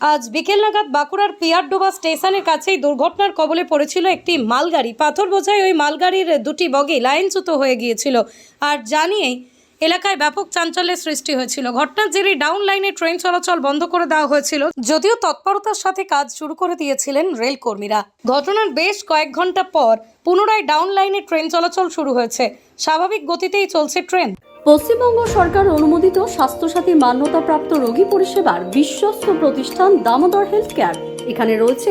আজ বিকেল নাগাদ বাঁকুড়ার পিয়ারডোবা স্টেশনের কাছেই দুর্ঘটনার কবলে পড়েছিল একটি মালগাড়ি। পাথর বোঝায় ওই মালগাড়ির দুটি বগি লাইনচ্যুত হয়ে গিয়েছিল। আর জানিয়েই এলাকায় ব্যাপক চাঞ্চল্যের সৃষ্টি হয়েছিল। ঘটনার জেরে ডাউন লাইনে ট্রেন চলাচল বন্ধ করে দেওয়া হয়েছিল, যদিও তৎপরতার সাথে কাজ শুরু করে দিয়েছিলেন রেল কর্মীরা ঘটনার বেশ কয়েক ঘণ্টা পর পুনরায় ডাউন লাইনে ট্রেন চলাচল শুরু হয়েছে। স্বাভাবিক গতিতেই চলছে ট্রেন। পশ্চিমবঙ্গ সরকার অনুমোদিত স্বাস্থ্যসাথী মান্যতাপ্রাপ্ত রোগী পরিষেবার বিশ্বস্ত প্রতিষ্ঠান দামোদর হেলথ কেয়ার। এখানে রয়েছে